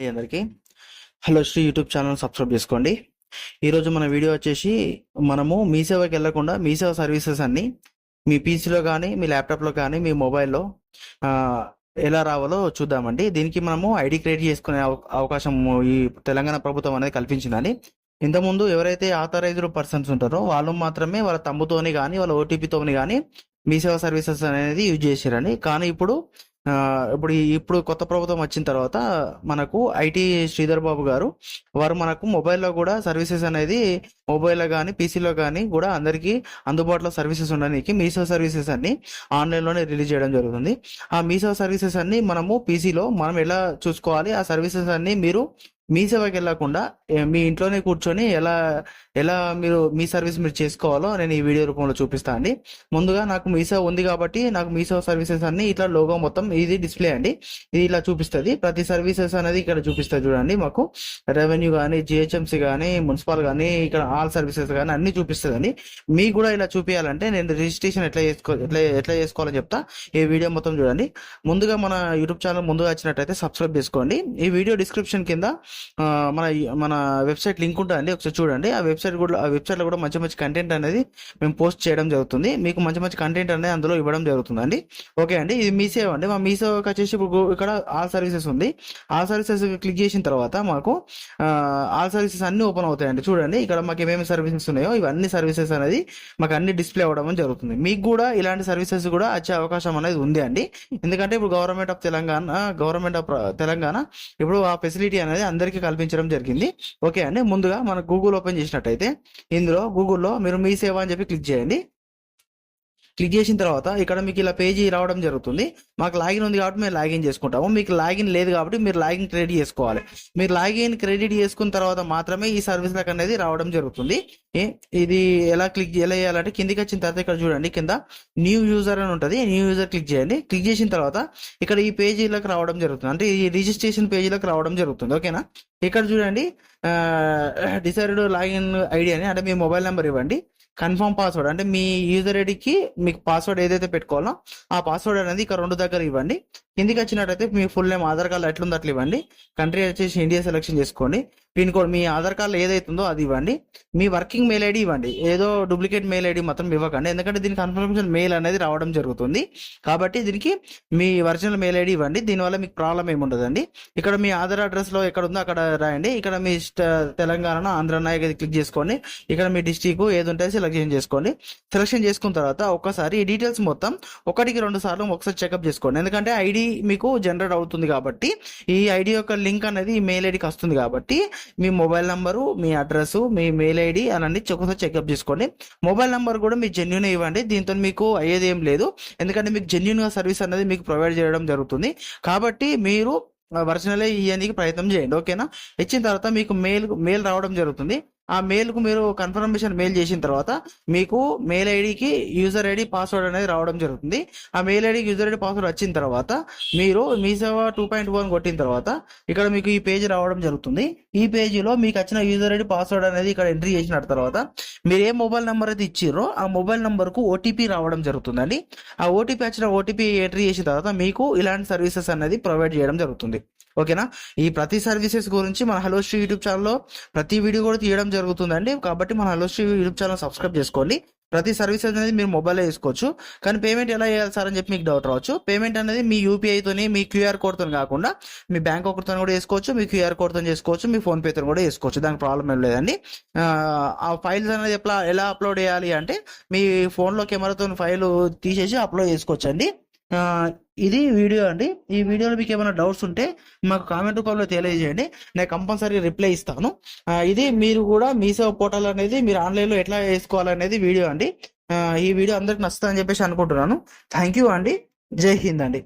అందరికీ. Hello Sri YouTube channel subscribe చేసుకోండి. ఈరోజు మన వీడియో వచ్చేసి మనము మీ సేవకి వెళ్ళకుండా మీ సేవ సర్వీసెస్ అన్ని మీ పీసీలో కానీ మీ ల్యాప్టాప్లో కానీ మీ మొబైల్లో ఎలా రావాలో చూద్దామండి. దీనికి మనము ఐడి క్రియేట్ చేసుకునే అవ- అవకాశం ఈ తెలంగాణ ప్రభుత్వం అనేది కల్పించిందని ఇంతకుముందు ఎవరైతే ఆథరైజ్డ్ పర్సన్స్ ఉంటారో వాళ్ళు మాత్రమే వాళ్ళ తమ్ముతోని కానీ వాళ్ళ ఓటీపీతోని కానీ మీ సేవ సర్వీసెస్ అనేది యూజ్ చేసారని కానీ ఇప్పుడు ఇప్పుడు ఇప్పుడు కొత్త ప్రభుత్వం వచ్చిన తర్వాత మనకు ఐటీ శ్రీధర్ బాబు గారు వారు మనకు మొబైల్లో కూడా సర్వీసెస్ అనేది మొబైల్లో కానీ పీసీలో కానీ కూడా అందరికీ అందుబాటులో సర్వీసెస్ ఉండడానికి మీసో సర్వీసెస్ అన్ని ఆన్లైన్లోనే రిలీజ్ చేయడం జరుగుతుంది. ఆ మీసో సర్వీసెస్ అన్ని మనము పీసీలో మనం ఎలా చూసుకోవాలి? ఆ సర్వీసెస్ అన్ని మీరు మీ సేవకి వెళ్ళకుండా మీ ఇంట్లోనే కూర్చొని ఎలా ఎలా మీరు మీ సర్వీస్ మీరు చేసుకోవాలో నేను ఈ వీడియో రూపంలో చూపిస్తాను అండి. ముందుగా నాకు మీ సేవ ఉంది కాబట్టి నాకు మీసో సర్వీసెస్ అన్ని ఇట్లా లోగో మొత్తం ఇది డిస్ప్లే అండి. ఇది ఇలా చూపిస్తుంది. ప్రతి సర్వీసెస్ అనేది ఇక్కడ చూపిస్తుంది చూడండి మాకు. రెవెన్యూ కానీ జిహెచ్ఎంసీ కానీ మున్సిపల్ కానీ ఇక్కడ ఆల్ సర్వీసెస్ కానీ అన్ని చూపిస్తుందండి. మీకు కూడా ఇలా చూపించాలంటే నేను రిజిస్ట్రేషన్ ఎట్లా చేసుకో ఎట్లా ఎట్లా చేసుకోవాలని చెప్తా. ఈ వీడియో మొత్తం చూడండి. ముందుగా మన యూట్యూబ్ ఛానల్ ముందుగా వచ్చినట్టయితే సబ్స్క్రైబ్ చేసుకోండి. ఈ వీడియో డిస్క్రిప్షన్ కింద మన మన వెబ్సైట్ లింక్ ఉంటుందండి ఒకసారి చూడండి. ఆ వెబ్సైట్ కూడా ఆ వెబ్సైట్లో కూడా మంచి మంచి కంటెంట్ అనేది మేము పోస్ట్ చేయడం జరుగుతుంది. మీకు మంచి మంచి కంటెంట్ అనేది అందులో ఇవ్వడం జరుగుతుందండి. ఓకే అండి ఇది మీ సేవ అండి. మా మీ సేవకి వచ్చేసి ఇప్పుడు ఇక్కడ ఆల్ సర్వీసెస్ ఉంది. ఆల్ సర్వీసెస్ క్లిక్ చేసిన తర్వాత మాకు ఆల్ సర్వీసెస్ అన్ని ఓపెన్ అవుతాయండి. చూడండి ఇక్కడ మాకు ఏమేమి సర్వీసెస్ ఉన్నాయో ఇవన్నీ సర్వీసెస్ అనేది మాకు అన్ని డిస్ప్లే అవ్వడం జరుగుతుంది. మీకు కూడా ఇలాంటి సర్వీసెస్ కూడా వచ్చే అవకాశం అనేది ఉంది అండి. ఎందుకంటే ఇప్పుడు government of Telangana government of Telangana ఇప్పుడు ఆ ఫెసిలిటీ అనేది అందరికీ కల్పించడం జరిగింది. ఓకే అండి ముందుగా మనం గూగుల్ ఓపెన్ చేసినట్టయితే ఇందులో గూగుల్లో మీరు మీ సేవ అని చెప్పి క్లిక్ చేయండి. క్లిక్ చేసిన తర్వాత ఇక్కడ మీకు ఇలా పేజీ రావడం జరుగుతుంది. మాకు లాగిన్ ఉంది కాబట్టి మేము లాగిన్ చేసుకుంటాము. మీకు లాగిన్ లేదు కాబట్టి మీరు లాగిన్ క్రెడిట్ చేసుకోవాలి. మీరు లాగిన్ క్రెడిట్ చేసుకున్న తర్వాత మాత్రమే ఈ సర్వీస్ లెక్క అనేది రావడం జరుగుతుంది. ఏ- ఇది ఎలా క్లిక్ ఎలా చేయాలంటే కిందికి వచ్చిన తర్వాత ఇక్కడ చూడండి. కింద న్యూ యూజర్ అని ఉంటుంది. న్యూ యూజర్ క్లిక్ చేయండి. క్లిక్ చేసిన తర్వాత ఇక్కడ ఈ పేజీలకు రావడం జరుగుతుంది. అంటే ఈ రిజిస్ట్రేషన్ పేజీలకు రావడం జరుగుతుంది. ఓకేనా? ఇక్కడ చూడండి డిసైడెడ్ లాగిన్ ఐడి అని అంటే మీ మొబైల్ నెంబర్ ఇవ్వండి. కన్ఫర్మ్ పాస్వర్డ్ అంటే మీ యూజర్ ఐడికి మీకు పాస్వర్డ్ ఏదైతే పెట్టుకోవాలో ఆ పాస్వర్డ్ అనేది ఇక్కడ రెండు దగ్గర ఇవ్వండి. కిందికి వచ్చినట్టయితే మీ ఫుల్ నేమ్ ఆధార్ కార్డు ఎట్లుందో అట్లా ఇవ్వండి. కంట్రీ వచ్చేసి ఇండియా సెలెక్షన్ చేసుకోండి. పిన్ కోడ్ మీ ఆధార్ కార్డులో ఏదైతుందో అది ఇవ్వండి. మీ వర్కింగ్ మెయిల్ ఐడి ఇవ్వండి. ఏదో డూప్లికేట్ మెయిల్ ఐడి మాత్రం ఇవ్వకండి. ఎందుకంటే దీనికి కన్ఫర్మేషన్ మెయిల్ అనేది రావడం జరుగుతుంది. కాబట్టి దీనికి మీ ఒరిజినల్ మెయిల్ ఐడి ఇవ్వండి. దీనివల్ల మీకు ప్రాబ్లం ఏముండదండి ఇక్కడ మీ ఆధార్ అడ్రస్లో ఎక్కడ ఉందో అక్కడ రాయండి. ఇక్కడ మీ స్ట- తెలంగాణ ఆంధ్ర నాయక్ క్లిక్ చేసుకోండి. ఇక్కడ మీ డిస్టిక్ ఏది ఉంటే సెలెక్షన్ చేసుకోండి. సెలెక్షన్ చేసుకున్న తర్వాత ఒక్కసారి ఈ డీటెయిల్స్ మొత్తం ఒకటికి రెండు సార్లు ఒకసారి చెకప్ చేసుకోండి. ఎందుకంటే ఐడి మీకు జనరేట్ అవుతుంది కాబట్టి ఈ ఐడి యొక్క లింక్ అనేది ఈ మెయిల్ ఐడికి వస్తుంది కాబట్టి మీ మొబైల్ నంబరు మీ అడ్రస్ మీ మెయిల్ ఐడి అని ఒకసారి చెకప్ చేసుకోండి. మొబైల్ నంబర్ కూడా మీ జెన్యున్ ఇవ్వండి. దీంతో మీకు అయ్యేది ఏం లేదు. ఎందుకంటే మీకు జెన్యున్గా సర్వీస్ అనేది మీకు ప్రొవైడ్ చేయడం జరుగుతుంది. కాబట్టి మీరు ఒరిజినల్ ఇవ్వడానికి ప్రయత్నం చేయండి. ఓకేనా ఇచ్చిన తర్వాత మీకు మెయిల్ మెయిల్ రావడం జరుగుతుంది. ఆ మెయిల్కు మీరు కన్ఫర్మేషన్ మెయిల్ చేసిన తర్వాత మీకు మెయిల్ ఐడికి యూజర్ ఐడి పాస్వర్డ్ అనేది రావడం జరుగుతుంది. ఆ మెయిల్ ఐడికి యూజర్ ఐడి పాస్వర్డ్ వచ్చిన తర్వాత మీరు మీ సేవ టూ పాయింట్ వన్ కొట్టిన తర్వాత ఇక్కడ మీకు ఈ పేజ్ రావడం జరుగుతుంది. ఈ పేజీలో మీకు వచ్చిన యూజర్ ఐడి పాస్వర్డ్ అనేది ఇక్కడ ఎంట్రీ చేసిన తర్వాత మీరు ఏ మొబైల్ నెంబర్ అయితే ఇచ్చిర్రో ఆ మొబైల్ నెంబర్కు ఓటీపీ రావడం జరుగుతుందండి. ఆ ఓటీపీ వచ్చిన ఓటీపీ ఎంట్రీ చేసిన తర్వాత మీకు ఇలాంటి సర్వీసెస్ అనేది ప్రొవైడ్ చేయడం జరుగుతుంది. ఓకేనా? ఈ ప్రతి సర్వీసెస్ గురించి మన హలో శ్రీ యూట్యూబ్ ఛానల్లో ప్రతి వీడియో కూడా తీయడం జరుగుతుందండి. కాబట్టి మన hello Sri YouTube channel subscribe చేసుకోండి. ప్రతి సర్వీస్ అనేది మీరు మొబైల్లో చేసుకోవచ్చు కానీ పేమెంట్ ఎలా చేయాలి సార్ అని చెప్పి మీకు డౌట్ రావచ్చు. పేమెంట్ అనేది మీ యూపీఐతోని మీ క్యూఆర్ కోడ్తో కాకుండా మీ బ్యాంక్ ఒకరితో కూడా చేసుకోవచ్చు మీ క్యూఆర్ కోడ్తో చేసుకోవచ్చు మీ ఫోన్ పేతో కూడా చేసుకోవచ్చు దానికి ప్రాబ్లం ఏం లేదండి. ఆ, ఫైల్స్ అనేది ఎట్లా ఎలా అప్లోడ్ చేయాలి అంటే మీ ఫోన్లో కెమెరాతో ఫైల్ తీసేసి అప్లోడ్ చేసుకోవచ్చు అండి ఇది వీడియో అండి. ఈ వీడియోలో మీకు ఏమైనా డౌట్స్ ఉంటే మాకు కామెంట్ రూపంలో తెలియజేయండి. నేను కంపల్సరీ రిప్లై ఇస్తాను. ఇది మీరు కూడా మీసేవ పోర్టల్ అనేది మీరు ఆన్లైన్లో ఎట్లా వేసుకోవాలనేది వీడియో అండి. ఈ వీడియో అందరికి నచ్చుతుందని చెప్పేసి అనుకుంటున్నాను. థ్యాంక్ యూ అండి. జై హింద్ అండి.